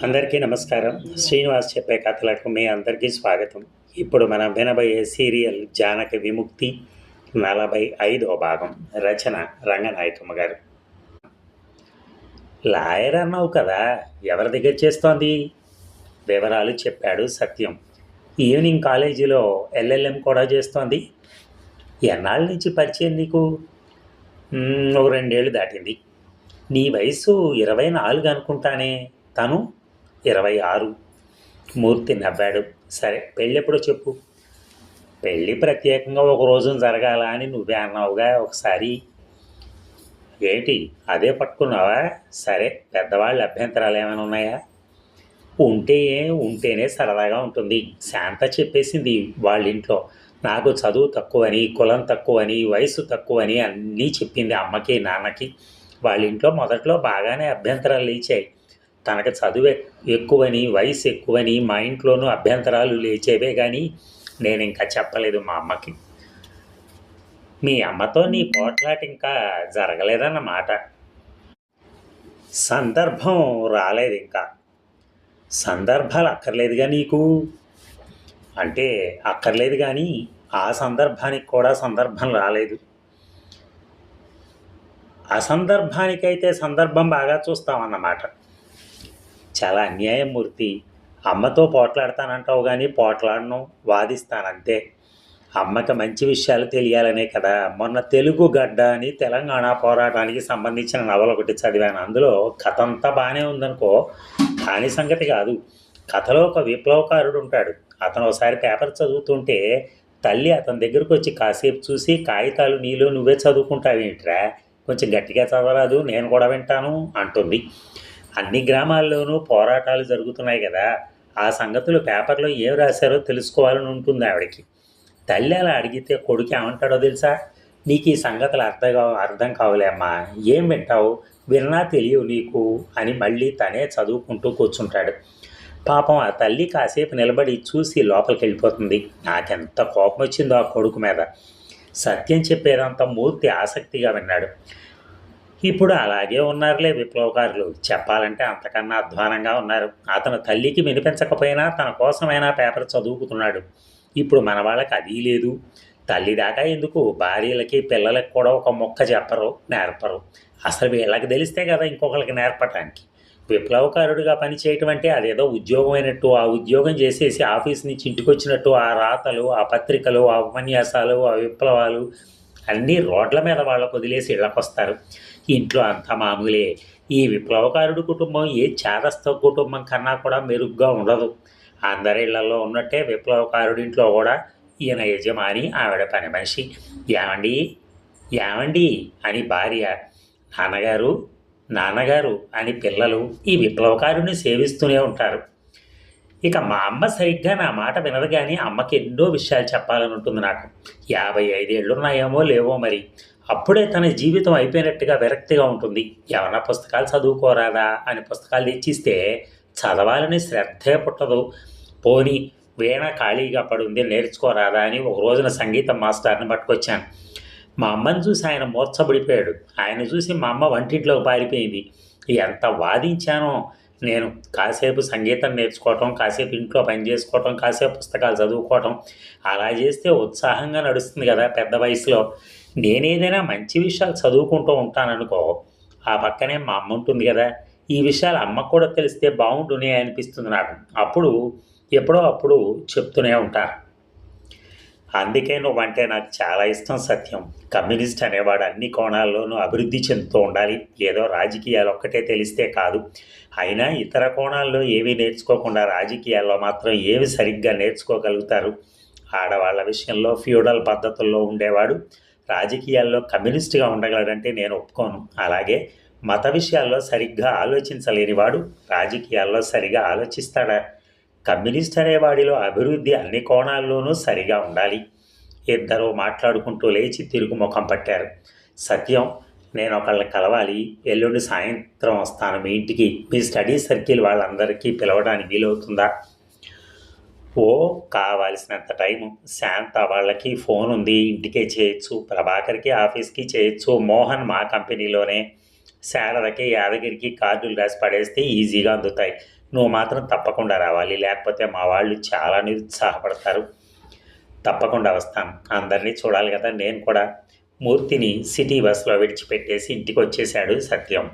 అందరికీ నమస్కారం. శ్రీనివాస్ చెప్పే కథలకు మీ అందరికీ స్వాగతం. ఇప్పుడు మనం వినబోయే సీరియల్ జానక విముక్తి నలభై ఐదవ భాగం. రచన రంగనాయకమ్మ గారు. లాయర్ అన్నావు కదా ఎవరి దగ్గర చేస్తోంది? వివరాలు చెప్పాడు సత్యం. ఈవినింగ్ కాలేజీలో ఎల్ఎల్ఎం కూడా చేస్తోంది. ఎన్నాళ్ళ నుంచి పరిచయం నీకు? ఒక రెండేళ్ళు దాటింది. నీ వయసు ఇరవై నాలుగు అనుకుంటానే. తను ఇరవై ఆరు. మూర్తి నవ్వాడు. సరే పెళ్ళెప్పుడో చెప్పు. పెళ్ళి ప్రత్యేకంగా ఒక రోజున జరగాల అని నువ్వే అన్నావుగా ఒకసారి. ఏంటి అదే పట్టుకున్నావా? సరే పెద్దవాళ్ళ అభ్యంతరాలు ఏమైనా ఉన్నాయా? ఉంటే ఉంటేనే సరదాగా ఉంటుంది. శాంత చెప్పేసింది వాళ్ళ ఇంట్లో. నాకు చదువు తక్కువని కులం తక్కువని వయసు తక్కువని అన్నీ చెప్పింది అమ్మకి నాన్నకి. వాళ్ళ ఇంట్లో మొదట్లో బాగానే అభ్యంతరాలు లేచాయి. తనకు చదువు ఎక్కువని వయసు ఎక్కువని మా ఇంట్లోనూ అభ్యంతరాలు లేచేవే కానీ నేను ఇంకా చెప్పలేదు మా అమ్మకి. మీ అమ్మతో నీ పోట్లాట ఇంకా జరగలేదన్నమాట. సందర్భం రాలేదు ఇంకా సందర్భాలు అక్కర్లేదుగా నీకు? అంటే అక్కర్లేదు కానీ ఆ సందర్భానికి కూడా సందర్భం రాలేదు. అసందర్భానికైతే సందర్భం బాగా చూస్తామన్నమాట చాలా అన్యాయం మూర్తి. అమ్మతో పోట్లాడతానంటావు కానీ పోట్లాడను వాదిస్తానంతే. అమ్మకి మంచి విషయాలు తెలియాలనే కదా. మొన్న తెలుగు గడ్డ అని తెలంగాణ పోరాటానికి సంబంధించిన నవల ఒకటి చదివాను. అందులో కథ అంతా బాగానే ఉందనుకో కాని సంగతి కాదు. కథలో ఒక విప్లవకారుడు ఉంటాడు. అతను ఒకసారి పేపర్ చదువుతుంటే తల్లి అతని దగ్గరకు వచ్చి కాసేపు చూసి కాగితాలు నీలో నువ్వే చదువుకుంటావేంట్రా? కొంచెం గట్టిగా చదవరాదు నేను కూడా వింటాను అంటుంది. అన్ని గ్రామాల్లోనూ పోరాటాలు జరుగుతున్నాయి కదా. ఆ సంగతులు పేపర్లో ఏం రాశారో తెలుసుకోవాలని ఉంటుంది ఆవిడకి. తల్లి అలా అడిగితే కొడుకు ఏమంటాడో తెలుసా? నీకు ఈ సంగతులు అర్థం కావు అర్థం కావలేమ్మా ఏం వింటావు? విన్నా తెలియవు నీకు అని మళ్ళీ తనే చదువుకుంటూ కూర్చుంటాడు. పాపం ఆ తల్లి కాసేపు నిలబడి చూసి లోపలికి వెళ్ళిపోతుంది. నాకెంత కోపం వచ్చిందో ఆ కొడుకు మీద. సత్యం చెప్పేదంతా మూర్తి ఆసక్తిగా విన్నాడు. ఇప్పుడు అలాగే ఉన్నారులే విప్లవకారులు చెప్పాలంటే అంతకన్నా అధ్వానంగా ఉన్నారు. అతను తల్లికి వినిపించకపోయినా తన కోసమైనా పేపర్ చదువుకుతున్నాడు. ఇప్పుడు మన వాళ్ళకి అది లేదు. తల్లి దాకా ఎందుకు? భార్యలకి పిల్లలకి కూడా ఒక మొక్క చెప్పరు నేర్పరు. అసలు వీళ్ళకి తెలిస్తే కదా ఇంకొకరికి నేర్పటానికి. విప్లవకారుడిగా పనిచేయటం అంటే అదేదో ఉద్యోగం అయినట్టు ఆ ఉద్యోగం చేసేసి ఆఫీస్ నుంచి ఇంటికి వచ్చినట్టు ఆ రాతలు ఆ పత్రికలు ఆ ఉపన్యాసాలు ఆ విప్లవాలు అన్నీ రోడ్ల మీద వాళ్ళకు వదిలేసి ఇళ్ళకొస్తారు. ఇంట్లో అంతా మామూలే ఈ విప్లవకారుడి కుటుంబం ఏ చేదస్థ కుటుంబం కన్నా కూడా మెరుగ్గా ఉండదు. అందరి ఇళ్ళలో ఉన్నట్టే విప్లవకారుడి ఇంట్లో కూడా ఈయన యజమాని ఆవిడ పని మనిషి. ఏమండి? ఏమండి? అని భార్య. నాన్నగారు నాన్నగారు అని పిల్లలు ఈ విప్లవకారుని సేవిస్తూనే ఉంటారు. ఇక మా అమ్మ సరిగ్గా నా మాట వినదు కానీ అమ్మకి ఎన్నో విషయాలు చెప్పాలని ఉంటుంది నాకు. యాభై ఐదేళ్ళు ఉన్నాయేమో లేవో మరి. అప్పుడే తన జీవితం అయిపోయినట్టుగా విరక్తిగా ఉంటుంది. ఏమన్నా పుస్తకాలు చదువుకోరాదా అని పుస్తకాలు తెచ్చిస్తే చదవాలని శ్రద్ధే పుట్టదు. పోని వీణ ఖాళీగా పడుంది నేర్చుకోరాదా అని ఒక రోజున సంగీతం మాస్టర్ని పట్టుకొచ్చాను. మా అమ్మని చూసి ఆయన మూర్చబడిపోయాడు ఆయన చూసి మా అమ్మ వంటింట్లోకి పారిపోయింది. ఎంత వాదించానో! నేను కాసేపు సంగీతం నేర్చుకోవటం కాసేపు ఇంట్లో పని చేసుకోవటం కాసేపు పుస్తకాలు చదువుకోవటం అలా చేస్తే ఉత్సాహంగా నడుస్తుంది కదా పెద్ద వయసులో. నేనేదైనా మంచి విషయాలు చదువుకుంటూ ఉంటాననుకో ఆ పక్కనే మా అమ్మ ఉంటుంది కదా ఈ విషయాలు అమ్మకు కూడా తెలిస్తే బాగుంటునే అనిపిస్తుంది నాకు. అప్పుడు ఎప్పుడో అప్పుడు చెప్తూనే ఉంటాను. అందుకే నువ్వంటే నాకు చాలా ఇష్టం సత్యం. కమ్యూనిస్ట్ అనేవాడు అన్ని కోణాల్లోనూ అభివృద్ధి చెందుతూ ఉండాలి. ఏదో రాజకీయాలు ఒక్కటే తెలిస్తే కాదు. అయినా ఇతర కోణాల్లో ఏమీ నేర్చుకోకుండా రాజకీయాల్లో మాత్రం ఏమి సరిగ్గా నేర్చుకోగలుగుతారు? ఆడవాళ్ళ విషయంలో ఫ్యూడల్ పద్ధతుల్లో ఉండేవాడు రాజకీయాల్లో కమ్యూనిస్ట్గా ఉండగలడంటే నేను ఒప్పుకోను. అలాగే మత విషయాల్లో సరిగ్గా ఆలోచించలేనివాడు రాజకీయాల్లో సరిగా ఆలోచిస్తాడా? కమ్యూనిస్ట్ అనేవాడిలో అభివృద్ధి అన్ని కోణాల్లోనూ సరిగా ఉండాలి. ఇద్దరు మాట్లాడుకుంటూ లేచి తిరుగు ముఖం పట్టారు. సత్యం నేను ఒకళ్ళని కలవాలి. ఎల్లుండి సాయంత్రం వస్తాను మీ ఇంటికి. మీ స్టడీ సర్కిల్ వాళ్ళందరికీ పిలవడానికి వీలవుతుందా? ఓ కావాల్సినంత టైము శాంత వాళ్ళకి ఫోన్ ఉంది ఇంటికే చేయొచ్చు ప్రభాకర్కి ఆఫీస్కి చేయొచ్చు మోహన్ మా కంపెనీలోనే శారదకి యాదగిరికి కార్డులు రాసి పడేస్తే ఈజీగా అందుతాయి. నువ్వు మాత్రం తప్పకుండా రావాలి లేకపోతే మా వాళ్ళు చాలా నిరుత్సాహపడతారు. తప్పకుండా వస్తాను అందరినీ చూడాలి కదా నేను కూడా. మూర్తిని సిటీ బస్సులో విడిచిపెట్టేసి ఇంటికి వచ్చేశాడు సత్యం.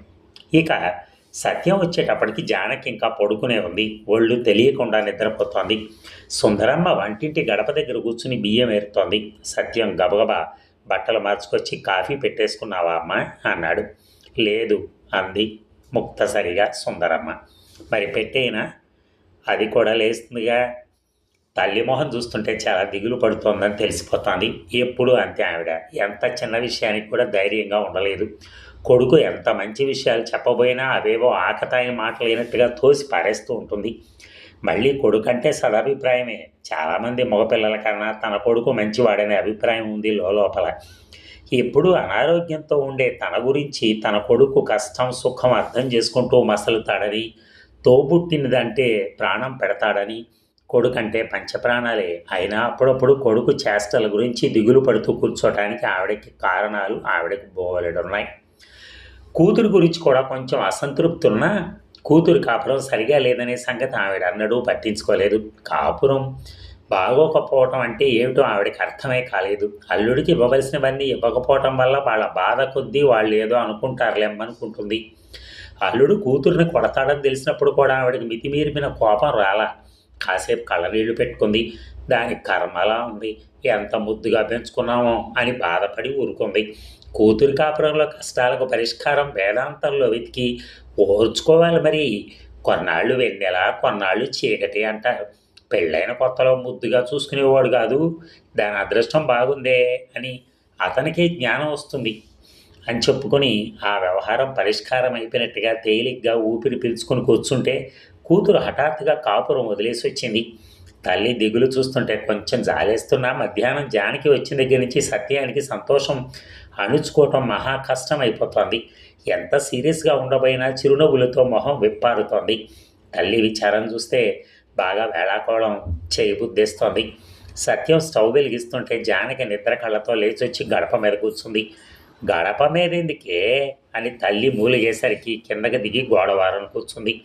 ఇక సత్యం వచ్చేటప్పటికి జానకి ఇంకా పడుకునే ఉంది. ఒళ్ళు తెలియకుండా నిద్రపోతోంది. సుందరమ్మ వంటింటి గడప దగ్గర కూర్చుని బియ్యం ఏరుతోంది. సత్యం గబగబా బట్టలు మార్చుకొచ్చి కాఫీ పెట్టేసుకున్నావా అమ్మా? అన్నాడు. లేదు అంది ముక్తసరిగా సుందరమ్మ. మరి పెట్టేనా అది కూడా లేస్తుందిగా. తల్లి మొహం చూస్తుంటే చాలా దిగులు పడుతోందని తెలిసిపోతోంది. ఎప్పుడు అంతే ఆవిడ. ఎంత చిన్న విషయానికి కూడా ధైర్యంగా ఉండలేదు. కొడుకు ఎంత మంచి విషయాలు చెప్పబోయినా అవేవో ఆకతాయి మాటలైనట్టుగా తోసి పారేస్తూ ఉంటుంది. మళ్ళీ కొడుకు అంటే సదాభిప్రాయమే. చాలామంది మగపిల్లల కన్నా తన కొడుకు మంచివాడనే అభిప్రాయం ఉంది లోపల. ఎప్పుడు అనారోగ్యంతో ఉండే తన గురించి తన కొడుకు కష్టం సుఖం అర్థం చేసుకుంటూ మసలుతాడని తోబుట్టినదంటే ప్రాణం పెడతాడని కొడుకంటే పంచప్రాణాలే. అయినా అప్పుడప్పుడు కొడుకు చేష్టల గురించి దిగులు పడుతూ కూర్చోటానికి ఆవిడకి కారణాలు ఆవిడకి బోలెడున్నాయి. కూతురు గురించి కూడా కొంచెం అసంతృప్తి ఉన్నా కూతురు కాపురం సరిగా లేదనే సంగతి ఆవిడ అన్నడూ పట్టించుకోలేదు. కాపురం బాగోకపోవటం అంటే ఏమిటో ఆవిడకి అర్థమే కాలేదు. అల్లుడికి ఇవ్వవలసినవన్నీ ఇవ్వకపోవటం వల్ల వాళ్ళ బాధ కొద్దీ వాళ్ళు ఏదో అనుకుంటారులేమనుకుంటుంది అల్లుడు కూతుర్ని కొడతాడని తెలిసినప్పుడు కూడా ఆవిడకి మితిమీరిపిన కోపం రాలా. కాసేపు కళ్ళనీళ్ళు పెట్టుకుంది. దాని కర్మలా ఉంది. ఎంత ముద్దుగా పెంచుకున్నామో అని బాధపడి ఊరుకుంది. కూతురు కాపురంలో కష్టాలకు పరిష్కారం వేదాంతంలో వెతికి ఓర్చుకోవాలి మరి. కొన్నాళ్ళు వెన్నెల కొన్నాళ్ళు చీకటి అంటారు. పెళ్ళైన కొత్తలో ముద్దుగా చూసుకునేవాడు కాదు. దాని అదృష్టం బాగుందే అని అతనికే జ్ఞానం వస్తుంది. అని చెప్పుకొని ఆ వ్యవహారం పరిష్కారం అయిపోయినట్టుగా తేలిగ్గా ఊపిరి పీల్చుకొని కూర్చుంటే కూతురు హఠాత్తుగా కాపురం వదిలేసి వచ్చింది. తల్లి దిగులు చూస్తుంటే కొంచెం జాలేస్తున్నా మధ్యాహ్నం జానికి వచ్చిన దగ్గర నుంచి సత్యానికి సంతోషం అణుచుకోవటం మహా కష్టం అయిపోతోంది ఎంత సీరియస్గా ఉండబోయినా చిరునవ్వులతో మొహం విప్పారుతోంది. తల్లి విచారం చూస్తే బాగా వేళాకోళం చేయబుద్దేస్తోంది. సత్యం స్టవ్ వెలిగిస్తుంటే జానకి నిద్ర కళ్ళతో లేచొచ్చి గడప మీద కూర్చుంది. గడప మీద ఎందుకే? అని తల్లి మూలిగేసరికి కిందకి దిగి గోడవారం కూర్చుంది.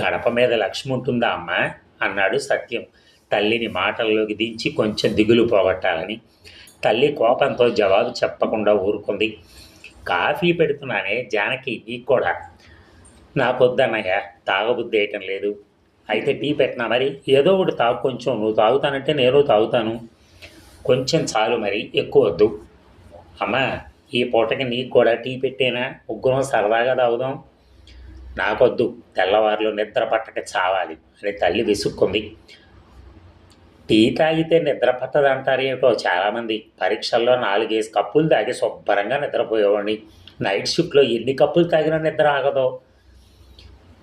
గడప మీద లక్ష్మి ఉంటుందా అమ్మా? అన్నాడు సత్యం తల్లిని మాటల్లోకి దించి కొంచెం దిగులు పోగొట్టాలని. తల్లి కోపంతో జవాబు చెప్పకుండా ఊరుకుంది. కాఫీ పెడుతున్నానే జానకి నీకు కూడా. నాకొద్దన్నయ్య తాగబుద్ధి వేయటం లేదు. అయితే టీ పెట్టినా మరి? ఏదో ఒకటి తాగు కొంచెం. నువ్వు తాగుతానంటే నేను తాగుతాను. కొంచెం చాలు మరి ఎక్కువ వద్దు. అమ్మా ఈ పూటకి నీకు కూడా టీ పెట్టేనా? ముగ్గురం సరదాగా తాగుదాం. నాకొద్దు. తెల్లవారులు నిద్ర పట్టక చావాలి. అని తల్లి విసుక్కుంది. టీ తాగితే నిద్ర పట్టదంటారేమిటో చాలామంది. పరీక్షల్లో నాలుగేసి కప్పులు తాగి శుభ్రంగా నిద్రపోయేవాడిని. నైట్ షిఫ్ట్లో ఎన్ని కప్పులు తాగినా నిద్ర ఆగదు.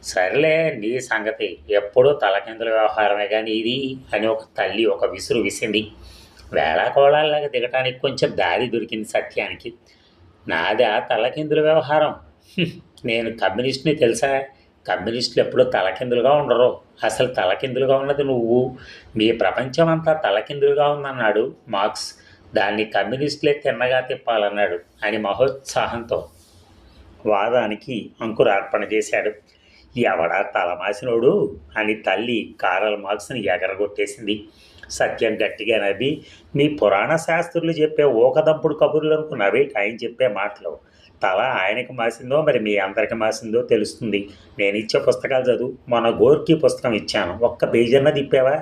సరేలే నీ సంగతి. ఎప్పుడూ తలకిందుల వ్యవహారమే కానీ ఇది అని ఒక తల్లి ఒక విసురు విసింది వేళాకోళాలాగా దిగటానికి కొంచెం దారి దొరికింది సత్యానికి. నాదా తలకిందుల వ్యవహారం. నేను కమ్యూనిస్ట్ని తెలుసా? కమ్యూనిస్టులు ఎప్పుడూ తలకిందులుగా ఉండరు. అసలు తలకిందులుగా ఉన్నది నువ్వు. మీ ప్రపంచం అంతా తలకిందులుగా ఉందన్నాడు మార్క్స్. దాన్ని కమ్యూనిస్టులే తిన్నగా తిప్పాలన్నాడు అని మహోత్సాహంతో వాదానికి అంకురార్పణ చేశాడు. ఎవడా తలమాసినోడు? అని తల్లి కారల్ మార్క్స్ని ఎగరగొట్టేసింది. సత్యం గట్టిగా నవ్వి మీ పురాణ శాస్త్రులు చెప్పే ఊకదంపుడు కబుర్లు అనుకున్నవి? ఆయన చెప్పే మాటలు. తల ఆయనకు మాసిందో మరి మీ అందరికి మాసిందో తెలుస్తుంది. నేను ఇచ్చే పుస్తకాలు చదువు. మన గోర్కి పుస్తకం ఇచ్చాను. ఒక్క పేజన్న తిప్పావా?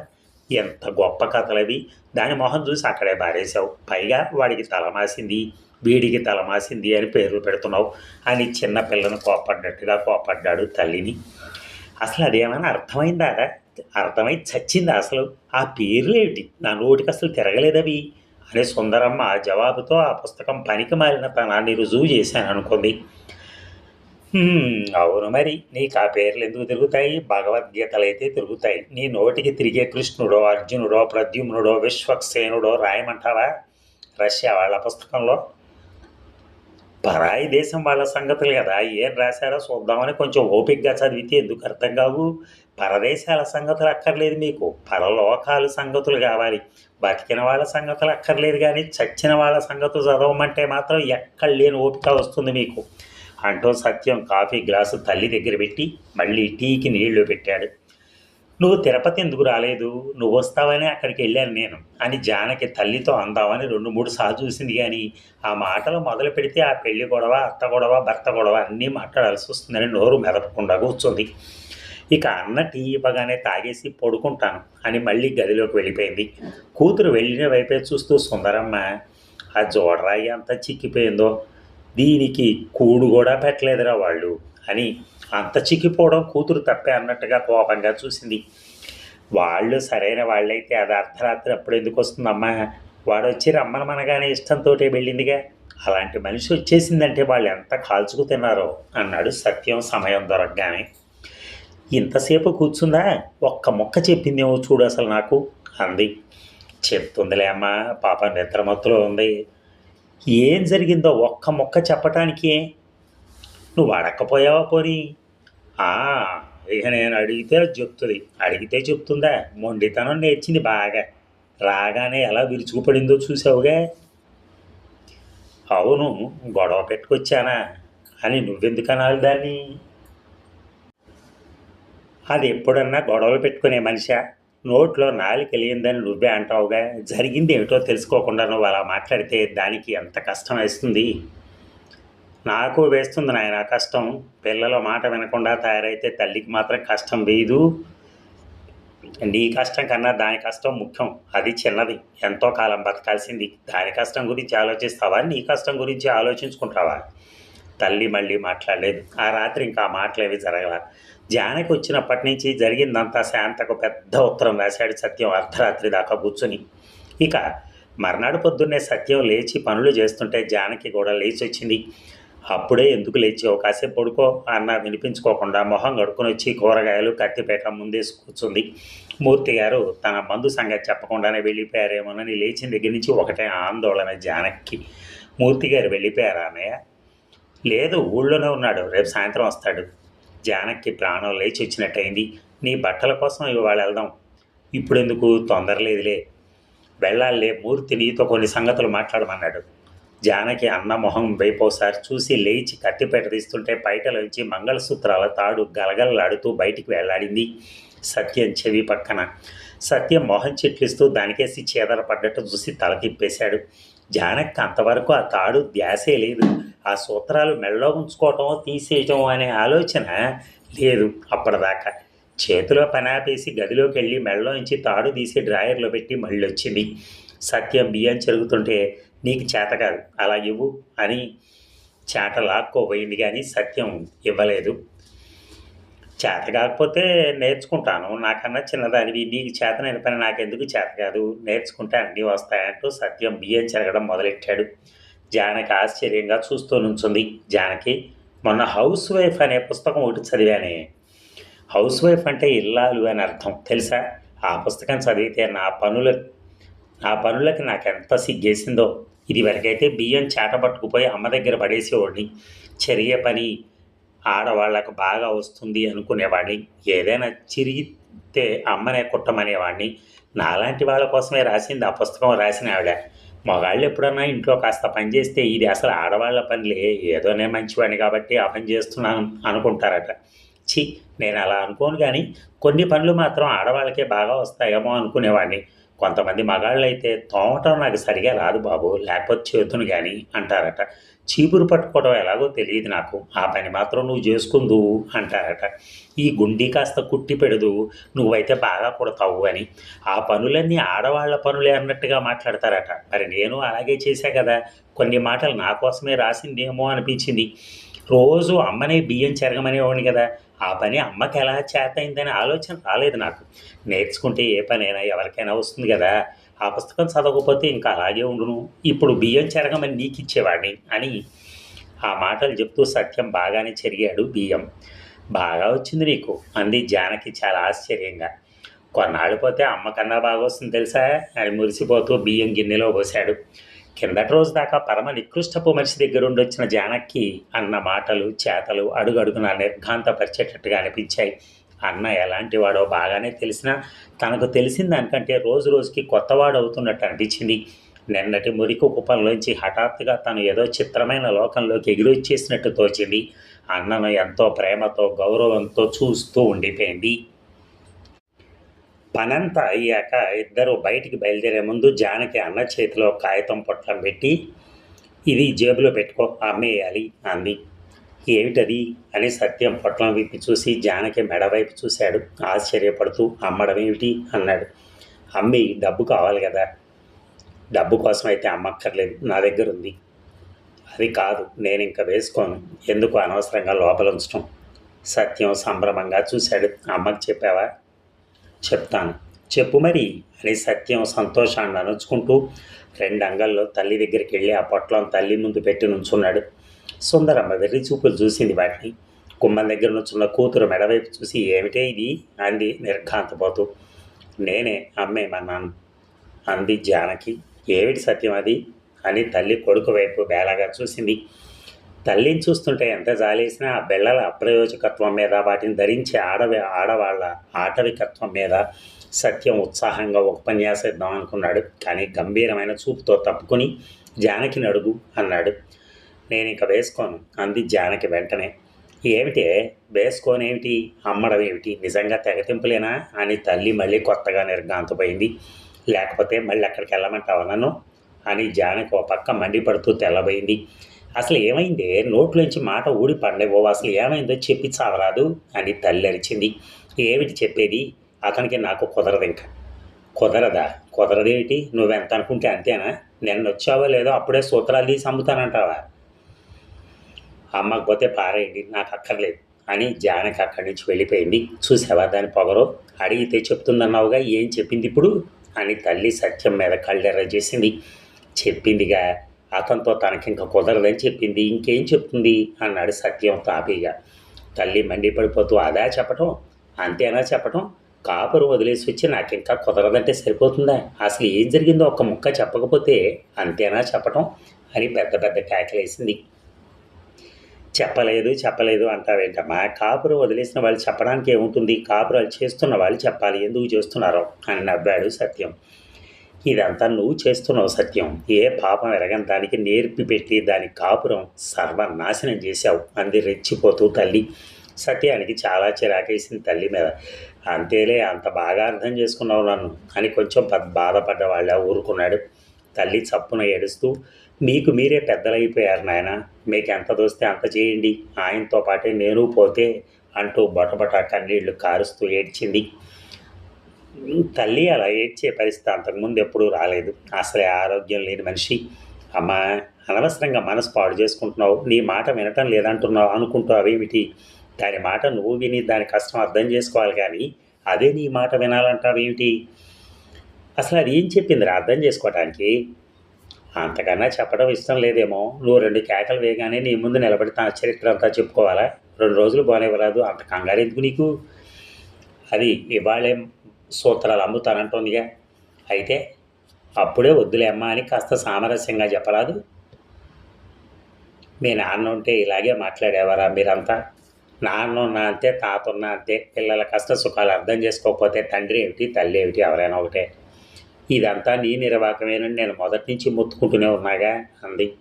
ఎంత గొప్ప కథలవి. దాని మొహం చూసి అక్కడే బారేశావు. పైగా వాడికి తల మాసింది. వీడికి తల మాసింది అని పేర్లు పెడుతున్నావు అని చిన్న పిల్లను కోపడ్డట్టుగా కోపడ్డాడు తల్లిని. అసలు అదేమైనా అర్థమైందా అర్థమై చచ్చిందా అసలు. ఆ పేర్లేమిటి? నా నోటికి అసలు తిరగలేదవి. అని సుందరమ్మ ఆ జవాబుతో ఆ పుస్తకం పనికి మారిన తనాన్ని రుజువు చేశాను అనుకుంది అవును మరి. నీకు ఆ పేర్లు ఎందుకు తిరుగుతాయి? భగవద్గీతలు అయితే తిరుగుతాయి. నీ నోటికి తిరిగే కృష్ణుడో అర్జునుడో ప్రద్యుమ్నుడో విశ్వక్సేనుడో రాయమంటావా? రష్యా వాళ్ళ పుస్తకంలో? పరాయి దేశం వాళ్ళ సంగతులు కదా. ఏం రాశారో చూద్దామని కొంచెం ఓపిక్గా చదివితే ఎందుకు అర్థం కావు? పరదేశాల సంగతులు అక్కర్లేదు మీకు. పరలోకాలు సంగతులు కావాలి. బతికిన వాళ్ళ సంగతులు అక్కర్లేదు కానీ చచ్చిన వాళ్ళ సంగతులు చదవమంటే మాత్రం ఎక్కడ లేని ఓపిక వస్తుంది మీకు. అంటూ సత్యం కాఫీ గ్లాసు తల్లి దగ్గర పెట్టి మళ్ళీ టీకి నీళ్ళు పెట్టాడు. నువ్వు తిరుపతి ఎందుకు రాలేదు? నువ్వు వస్తావని అక్కడికి వెళ్ళాను నేను. అని జానకి తల్లితో అందామని రెండు మూడు సార్లు చూసింది కానీ ఆ మాటలు మొదలు పెడితే ఆ పెళ్ళి గొడవ అత్త గొడవ భర్త గొడవ అన్నీ మాట్లాడాల్సి వస్తుందని నోరు మెదపకుండా కూర్చుంది. ఇక అన్న టీ ఇవ్వగానే తాగేసి పడుకుంటాను అని మళ్ళీ గదిలోకి వెళ్ళిపోయింది. కూతురు వెళ్ళిన వైపే చూస్తూ సుందరమ్మ ఆ జోడరాయి అంత చిక్కిపోయిందో? దీనికి కూడు కూడా పెట్టలేదురా వాళ్ళు అని అంత చిక్కిపోవడం కూతురు తప్పే అన్నట్టుగా కోపంగా చూసింది. వాళ్ళు సరైన వాళ్ళైతే అది అర్ధరాత్రి అప్పుడు ఎందుకు వస్తుందమ్మా? వాడు వచ్చి రమ్మని మనగానే ఇష్టంతో వెళ్ళిందిగా. అలాంటి మనిషి వచ్చేసిందంటే వాళ్ళు ఎంత కాల్చుకు తిన్నారో అన్నాడు సత్యం సమయం దొరకగానే. ఇంతసేపు కూర్చుందా? ఒక్క మొక్క చెప్పిందేమో చూడు అసలు నాకు అంది. చెప్తుందిలే అమ్మా పాప నిద్రమత్తులో ఉంది. ఏం జరిగిందో ఒక్క మొక్క చెప్పటానికి? నువ్వు అడక్కపోయావా పోనీ? ఇక నేను అడిగితే చెప్తుంది. అడిగితే చెప్తుందా? మొండితనం నేర్చింది బాగా. రాగానే ఎలా విరుచుకుపడిందో చూసావుగా? అవును గొడవ పెట్టుకొచ్చానా? అని నువ్వెందుకు అనాలి దాన్ని? అది ఎప్పుడన్నా గొడవలు పెట్టుకునే మనిషా? నోట్లో నాలుక కలిగిందని నువ్వే అంటావుగా? జరిగింది ఏమిటో తెలుసుకోకుండా నువ్వు అలా మాట్లాడితే దానికి ఎంత కష్టం వేస్తుంది? నాకు వేస్తుంది నాయన కష్టం. పిల్లల మాట వినకుండా తయారైతే తల్లికి మాత్రం కష్టం వేయదు. నీ కష్టం కన్నా దాని కష్టం ముఖ్యం. అది చిన్నది. ఎంతో కాలం బతకాల్సింది. దాని కష్టం గురించి ఆలోచిస్తావా? నీ కష్టం గురించి ఆలోచించుకుంటావా? తల్లి మళ్ళీ మాట్లాడలేదు. ఆ రాత్రి ఇంకా ఆ మాటలేవి జరగల. జానకి వచ్చినప్పటి నుంచి జరిగిందంతా శాంతకు పెద్ద ఉత్తరం రాశాడు సత్యం అర్ధరాత్రి దాకా కూర్చుని. ఇక మర్నాడు పొద్దున్నే సత్యం లేచి పనులు చేస్తుంటే జానకి కూడా లేచి వచ్చింది అప్పుడే ఎందుకు లేచి ఒక కాసేపు పడుకో అన్న వినిపించుకోకుండా మొహం కడుకుని వచ్చి కూరగాయలు కత్తిపేట ముందేసి కూర్చుంది. మూర్తి గారు తన మందు సంగతి చెప్పకుండానే వెళ్ళిపోయారేమోనని లేచిన దగ్గర నుంచి ఒకటే ఆందోళన జానకి. మూర్తి గారు వెళ్ళిపోయారా అన్నయ్య? లేదు ఊళ్ళోనే ఉన్నాడు. రేపు సాయంత్రం వస్తాడు. జానక్కి ప్రాణం లేచి వచ్చినట్టయింది. నీ బట్టల కోసం ఇవాళ వెళ్దాం. ఇప్పుడెందుకు? తొందర లేదులే. వెళ్ళాలే. మూర్తి నీతో కొన్ని సంగతులు మాట్లాడమన్నాడు. జానకి అన్న మొహం వైపోసారి చూసి లేచి కత్తిపేట తీస్తుంటే బయటలోంచి మంగళసూత్రాల తాడు గలగలలాడుతూ బయటికి వెళ్ళాడింది సత్యం చెవి పక్కన. సత్యం మొహం చెట్లిస్తూ దానికేసి చేదర పడ్డట్టు చూసి తల తిప్పేశాడు జానక్కి అంతవరకు ఆ తాడు ధ్యాసే లేదు. ఆ సూత్రాలు మెళ్ళలో ఉంచుకోవటం తీసేయటం అనే ఆలోచన లేదు అప్పటిదాకా. చేతిలో పనాపేసి గదిలోకి వెళ్ళి మెళ్ళలోంచి తాడు తీసి డ్రాయర్లో పెట్టి మళ్ళీ వచ్చింది సత్యం బియ్యం చెరుగుతుంటే నీకు చేత కాదు అలా ఇవ్వు అని చేత లాక్కోపోయింది కానీ సత్యం ఇవ్వలేదు. చేత కాకపోతే నేర్చుకుంటాను నాకన్నా చిన్నదానివి నీకు చేతనైన పని నాకెందుకు చేత కాదు నేర్చుకుంటే అన్నీ వస్తాయంటూ సత్యం బియ్యం చెరగడం మొదలెట్టాడు. జానకి ఆశ్చర్యంగా చూస్తూ నుంచుంది. జానకి మొన్న హౌస్ వైఫ్ అనే పుస్తకం ఒకటి చదివానే. హౌస్ వైఫ్ అంటే ఇల్లాలు అని అర్థం. తెలుసా? ఆ పుస్తకం చదివితే నా పనుల నా పనులకి నాకు ఎంత సిగ్గేసిందో. ఇది వరకైతే బియ్యం చేటబట్టుకుపోయి అమ్మ దగ్గర పడేసేవాడిని. చెరిగే పని ఆడవాళ్ళకు బాగా వస్తుంది అనుకునేవాడిని. ఏదైనా చిరిగితే అమ్మనే కుట్టమనేవాడిని. నాలాంటి వాళ్ళ కోసమే రాసింది ఆ పుస్తకం రాసిన ఆవిడ. మగాళ్ళు ఎప్పుడన్నా ఇంట్లో కాస్త పని చేస్తే ఇది అసలు ఆడవాళ్ళ పనిలే ఏదోనే మంచివాడిని కాబట్టి ఆ పని చేస్తున్నాను అనుకుంటారట. ఛీ నేను అలా అనుకోను కానీ కొన్ని పనులు మాత్రం ఆడవాళ్ళకే బాగా వస్తాయేమో అనుకునేవాడిని. కొంతమంది మగాళ్ళు అయితే తోమటం నాకు సరిగా రాదు బాబు లేకపోతే చేతును కానీ అంటారట. చీపురు పట్టుకోవడం ఎలాగో తెలియదు నాకు. ఆ పని మాత్రం నువ్వు చేసుకుందు అంటారట. ఈ గుండి కాస్త కుట్టి పెడదు నువ్వైతే బాగా కుడతావు అని. ఆ పనులన్నీ ఆడవాళ్ళ పనులే అన్నట్టుగా మాట్లాడతారట. మరి నేను అలాగే చేశా కదా. కొన్ని మాటలు నా కోసమే రాసిందేమో అనిపించింది. రోజు అమ్మనే బియ్యం చెరగమనేవాడిని కదా. ఆ పని అమ్మకి ఎలా చేతయిందనే ఆలోచన రాలేదు నాకు. నేర్చుకుంటే ఏ పనైనా ఎవరికైనా వస్తుంది కదా. ఆ పుస్తకం చదవకపోతే ఇంకా అలాగే ఉండును. ఇప్పుడు బియ్యం చెరగమని నీకు ఇచ్చేవాడిని అని ఆ మాటలు చెప్తూ సత్యం బాగానే చెరిగాడు బియ్యం. బాగా వచ్చింది నీకు? అంది జానకి చాలా ఆశ్చర్యంగా. కొన్నాళ్ళు పోతే అమ్మ కన్నా బాగా వస్తుంది తెలుసా? అని మురిసిపోతూ బియ్యం గిన్నెలో పోశాడు. కిందటి రోజు దాకా పరమ నికృష్టపు మనిషి దగ్గర ఉండి వచ్చిన జానకి అన్న మాటలు చేతలు అడుగడుగున నిర్ఘాంతపరిచేటట్టుగా అనిపించాయి. అన్న ఎలాంటి వాడో బాగానే తెలిసినా తనకు తెలిసిన దానికంటే రోజు రోజుకి కొత్తవాడు అవుతున్నట్టు అనిపించింది. నిన్నటి మురికి కుప్పంలోంచి హఠాత్తుగా తను ఏదో చిత్రమైన లోకంలోకి ఎగిరొచ్చేసినట్టు తోచింది. అన్నను ఎంతో ప్రేమతో గౌరవంతో చూస్తూ ఉండిపోయింది. పనంతా అయ్యాక ఇద్దరు బయటికి బయలుదేరే ముందు జానకి అన్న చేతిలో కాగితం పొట్లం పెట్టి ఇది జేబులో పెట్టుకో అమ్మేయాలి అంది. ఏమిటది అని సత్యం పొట్లం విప్పి చూసి జానకి మెడవైపు చూశాడు. ఆశ్చర్యపడుతూ అమ్మడం ఏమిటి? అన్నాడు. అమ్మి డబ్బు కావాలి కదా. డబ్బు కోసం అయితే అమ్మక్కర్లేదు. నా దగ్గర ఉంది. అది కాదు నేను ఇంకా వేసుకోను. ఎందుకు అనవసరంగా లోపల ఉంచడం సత్యం సంభ్రమంగా చూశాడు. అమ్మకి చెప్పావా? చెప్తాను. చెప్పు మరి అని సత్యం సంతోషాన్ని అనుచుకుంటూ రెండు అంగల్లో తల్లి దగ్గరికి వెళ్ళి ఆ పొట్లం తల్లి ముందు పెట్టి నుంచున్నాడు. సుందరమ్మ వెర్రి చూపులు చూసింది వాటిని. కుమ్మం దగ్గర నుంచున్న కూతురు మెడవైపు చూసి ఏమిటే ఇది? అంది నిర్ఘాంతపోతూ. నేనే అమ్మేమన్నాను అంది జానకి. ఏమిటి సత్యం అది? అని తల్లి కొడుకు వైపు బేలాగా చూసింది. తల్లిని చూస్తుంటే ఎంత జాలేసినా ఆ బిళ్ళల అప్రయోజకత్వం మీద వాటిని ధరించే ఆడవి ఆడవాళ్ళ ఆటవికత్వం మీద సత్యం ఉత్సాహంగా ఉపన్యాసం ఇద్దాం అనుకున్నాడు. కానీ గంభీరమైన చూపుతో తప్పుకొని జానకిని అడుగు అన్నాడు. నేను ఇక వేసుకోను. అంది జానకి వెంటనే. ఏమిటే? వేసుకోనేమిటి? అమ్మడం ఏమిటి నిజంగా తెగతింపులేనా అని తల్లి మళ్ళీ కొత్తగా నిర్గాంతపోయింది లేకపోతే మళ్ళీ అక్కడికి వెళ్ళమంటావా నన్ను? అని జానకి ఒక పక్క మండిపడుతూ తెల్లబోయింది. అసలు ఏమైంది? నోట్లోంచి మాట ఊడి పండేవో అసలు ఏమైందో చెప్పి చావరాదు? అని తల్లి అరిచింది. ఏమిటి చెప్పేది? అతనికి నాకు కుదరదు ఇంకా. కుదరదా? కుదరదేమిటి? నువ్వెంత అనుకుంటే అంతేనా? నిన్న వచ్చావో లేదో అప్పుడే సూత్రాలు తీసి అమ్ముతానంటావా? అమ్మకు పోతే పారేయండి నాకు అక్కర్లేదు. అని జానకి అక్కడి నుంచి వెళ్ళిపోయింది. చూసావా దాని పొగరు? అడిగితే చెప్తుందన్నావుగా ఏం చెప్పింది ఇప్పుడు? అని తల్లి సత్యం మీద కళ్ళెర్ర చేసింది. చెప్పిందిగా అతనితో తనకింక కుదరదని చెప్పింది. ఇంకేం చెప్తుంది? అన్నాడు సత్యం తాపీగా. తల్లి మండిపడిపోతూ అదా చెప్పటం? అంతేనా చెప్పటం? కాపురు వదిలేసి వచ్చి నాకింకా కుదరదంటే సరిపోతుందా? అసలు ఏం జరిగిందో ఒక్క ముక్క చెప్పకపోతే అంతేనా చెప్పటం? అని పెద్ద పెద్ద కేకలేసింది. చెప్పలేదు చెప్పలేదు అంటావేంటమ్మా? కాపురు వదిలేసిన వాళ్ళు చెప్పడానికి ఏముంటుంది? కాపురాలు చేస్తున్న వాళ్ళు చెప్పాలి. ఎందుకు చేస్తున్నారో అని నవ్వాడు సత్యం. ఇదంతా నువ్వు చేస్తున్నావు సత్యం. ఏ పాపం ఎరగని దానికి నేర్పి పెట్టి దాని కాపురం సర్వనాశనం చేశావు. అంది రెచ్చిపోతూ తల్లి. సత్యానికి చాలా చిరాకేసింది తల్లి మీద. అంతేలే అంత బాగా అర్థం చేసుకున్నావు నన్ను అని కొంచెం బాధపడ్డ వాళ్ళ ఊరుకున్నాడు. తల్లి చప్పున ఏడుస్తూ మీకు మీరే పెద్దలైపోయారు నాయన. మీకు ఎంత దోస్తే అంత చేయండి. ఆయనతో పాటే నేను పోతే అంటూ బటబట కన్నీళ్ళు కారుస్తూ ఏడ్చింది. తల్లి అలా ఏడ్చే పరిస్థితి అంతకుముందు ఎప్పుడూ రాలేదు. అసలే ఆరోగ్యం లేని మనిషి. అమ్మా అనవసరంగా మనసు పాడు చేసుకుంటున్నావు. నీ మాట వినటం లేదంటున్నావు అనుకుంటావు అవేమిటి? దాని మాట నువ్వు విని దాని కష్టం అర్థం చేసుకోవాలి కానీ అదే నీ మాట వినాలంటావేమిటి? అసలు అది ఏం చెప్పింది అర్థం చేసుకోవటానికి? అంతకన్నా చెప్పడం ఇష్టం లేదేమో. నువ్వు రెండు కేకలు వేయగానే నీ ముందు నిలబడి తన చరిత్ర అంతా చెప్పుకోవాలా? రెండు రోజులు బాగానేవరాదు అంత కంగారు ఎందుకు నీకు? అది ఇవాళే సూత్రాలు అమ్ముతానంటోందిగా. అయితే అప్పుడే వద్దులే అమ్మ అని కాస్త సామరస్యంగా చెప్పరాదు. మీ నాన్న ఉంటే ఇలాగే మాట్లాడేవారా మీరంతా? నాన్న ఉన్న అంతే తాత ఉన్న అంతే పిల్లల కష్ట సుఖాలు అర్థం చేసుకోకపోతే తండ్రి ఏమిటి తల్లి ఏమిటి ఎవరైనా ఒకటే. ఇదంతా నీ నిర్వాహకమేనని నేను మొదటి నుంచి మొత్తుకుంటూనే ఉన్నాగా అంది.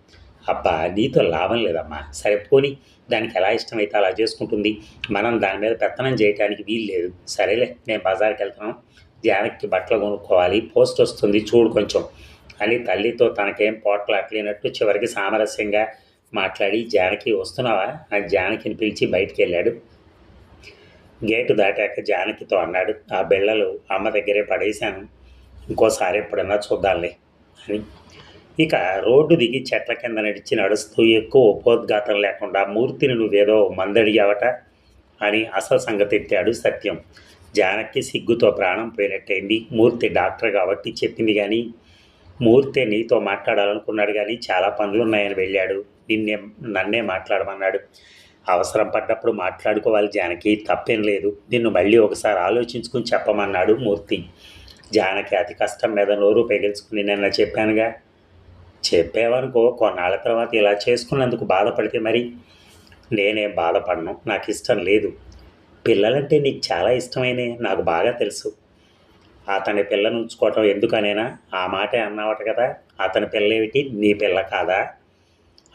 అబ్బా నీతో లాభం లేదమ్మా. సరే పోని దానికి ఎలా ఇష్టమైతే అలా చేసుకుంటుంది? మనం దాని మీద పెత్తనం చేయడానికి వీలు లేదు. సరేలే మేము బజార్కి వెళ్తున్నాం జానకి బట్టలు కొనుక్కోవాలి. పోస్ట్ వస్తుంది చూడు కొంచెం అని తల్లితో తనకేం పోట్లాట్లేనట్టు చివరికి సామరస్యంగా మాట్లాడి జానకి వస్తున్నావా? అని జానకిని పిలిచి బయటికి వెళ్ళాడు. గేటు దాటాక జానకితో అన్నాడు ఆ బిళ్ళలు అమ్మ దగ్గరే పడేశాను. ఇంకోసారి ఎప్పుడన్నా చూద్దాంలే అని. ఇక రోడ్డు దిగి చెట్ల కింద నడిచి నడుస్తూ ఎక్కువ ఉపోద్ఘాతం లేకుండా మూర్తిని నువ్వేదో మందడిగావట అని అసలు సంగతి ఎత్తాడు సత్యం. జానకి సిగ్గుతో ప్రాణం పోయినట్టయింది. మూర్తి డాక్టర్ కాబట్టి చెప్పింది కానీ మూర్తి నీతో మాట్లాడాలనుకున్నాడు కానీ చాలా పనులు ఉన్నాయని వెళ్ళాడు. నిన్నే నన్నే మాట్లాడమన్నాడు. అవసరం పడ్డప్పుడు మాట్లాడుకోవాలి జానకి తప్పేం లేదు. నిన్ను మళ్ళీ ఒకసారి ఆలోచించుకుని చెప్పమన్నాడు మూర్తి. జానకి అతి కష్టం మీద నోరు పెగిల్చుకుని నిన్న చెప్పానుగా చెప్పేవనుకో కొన్నాళ్ళ తర్వాత ఇలా చేసుకున్నందుకు బాధపడితే మరి? నేనేం బాధపడను నాకు ఇష్టం లేదు. పిల్లలంటే నీకు చాలా ఇష్టమైనే నాకు బాగా తెలుసు. అతని పిల్లను ఉంచుకోవటం ఎందుకనేనా? ఆ మాటే అన్నావట కదా అతని పిల్ల ఏమిటి నీ పిల్ల కాదా?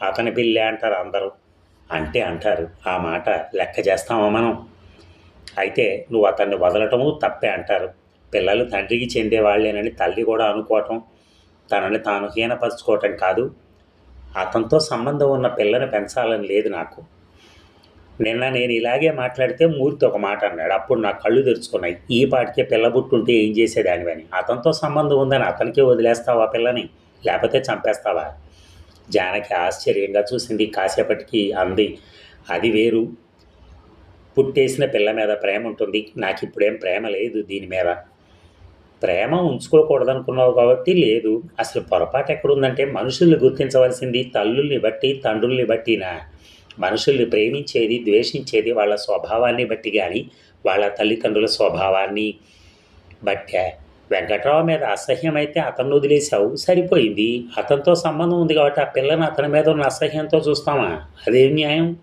అతని పిల్లే అంటారు అందరూ. అంటే అంటారు ఆ మాట లెక్క చేస్తామా మనం? అయితే నువ్వు అతన్ని వదలటము తప్పే అంటారు. పిల్లలు తండ్రికి చెందేవాళ్ళేనని తల్లి కూడా అనుకోవటం తనని తాను హీనపరచుకోవటం కాదు. అతనితో సంబంధం ఉన్న పిల్లని పెంచాలని లేదు నాకు. నిన్న నేను ఇలాగే మాట్లాడితే మూర్తి ఒక మాట అన్నాడు. అప్పుడు నా కళ్ళు తెరుచుకున్నాయి. ఈ పాటికే పిల్ల బుట్టుంటే ఏం చేసేదానివని. అతనితో సంబంధం ఉందని అతనికే వదిలేస్తావా పిల్లని? లేకపోతే చంపేస్తావా? జానకి ఆశ్చర్యంగా చూసింది. కాసేపటికి అంది. అది వేరు. పుట్టేసిన పిల్ల మీద ప్రేమ ఉంటుంది. నాకు ఇప్పుడేం ప్రేమ లేదు దీని మీద. ప్రేమ ఉంచుకోకూడదు అనుకున్నావు కాబట్టి లేదు. అసలు పొరపాటు ఎక్కడుందంటే మనుషుల్ని గుర్తించవలసింది తల్లుల్ని బట్టి తండ్రుల్ని బట్టినా. మనుషుల్ని ప్రేమించేది ద్వేషించేది వాళ్ళ స్వభావాన్ని బట్టి కానీ వాళ్ళ తల్లిదండ్రుల స్వభావాన్ని బట్టే. వెంకట్రావు మీద అసహ్యమైతే అతను వదిలేసావు సరిపోయింది. అతనితో సంబంధం ఉంది కాబట్టి ఆ పిల్లని అతని మీద ఉన్న అసహ్యంతో చూస్తామా? అదేం న్యాయం?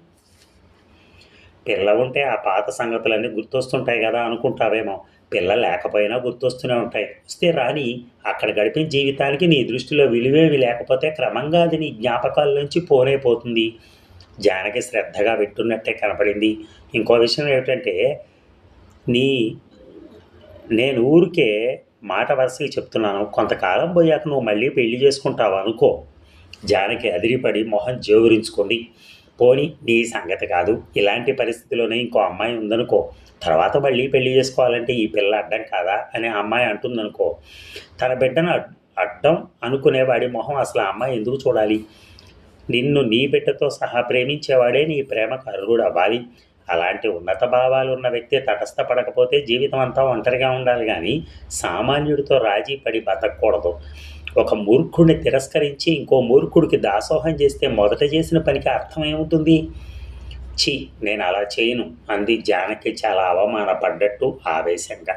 పిల్ల ఉంటే ఆ పాత సంగతులన్నీ గుర్తొస్తుంటాయి కదా అనుకుంటావేమో. పిల్ల లేకపోయినా గుర్తొస్తూనే ఉంటాయి. వస్తే రాని అక్కడ గడిపిన జీవితానికి నీ దృష్టిలో విలువేవి లేకపోతే క్రమంగా అది నీ జ్ఞాపకాల నుంచి పోనైపోతుంది జానకి శ్రద్ధగా వింటున్నట్టే కనపడింది. ఇంకో విషయం ఏమిటంటే నీ నేను ఊరికే మాట వరుసగా చెప్తున్నాను. కొంతకాలం పోయాక నువ్వు మళ్ళీ పెళ్ళి చేసుకుంటావు అనుకో. జానకి అదిరిపడి మొహం జోగురించుకోండి పోని నీ సంగతి కాదు. ఇలాంటి పరిస్థితిలోనే ఇంకో అమ్మాయి ఉందనుకో తర్వాత మళ్ళీ పెళ్ళి చేసుకోవాలంటే ఈ పిల్ల అడ్డం కాదా అని అమ్మాయి అంటుందనుకో తన బిడ్డను అడ్డం అనుకునేవాడి మొహం అసలు ఆ అమ్మాయి ఎందుకు చూడాలి? నిన్ను నీ బిడ్డతో సహా ప్రేమించేవాడే నీ ప్రేమకు అర్హుడు అవ్వాలి అలాంటి ఉన్నత భావాలు ఉన్న వ్యక్తి తటస్థపడకపోతే జీవితం అంతా ఒంటరిగా ఉండాలి కానీ సామాన్యుడితో రాజీ పడి బతకూడదు ఒక మూర్ఖుడిని తిరస్కరించి ఇంకో మూర్ఖుడికి దాసోహం చేస్తే మొదట చేసిన పనికి అర్థం ఏముంటుంది ఛీ నేను అలా చేయను అంది జానకి చాలా అవమానపడ్డట్టు ఆవేశంగా.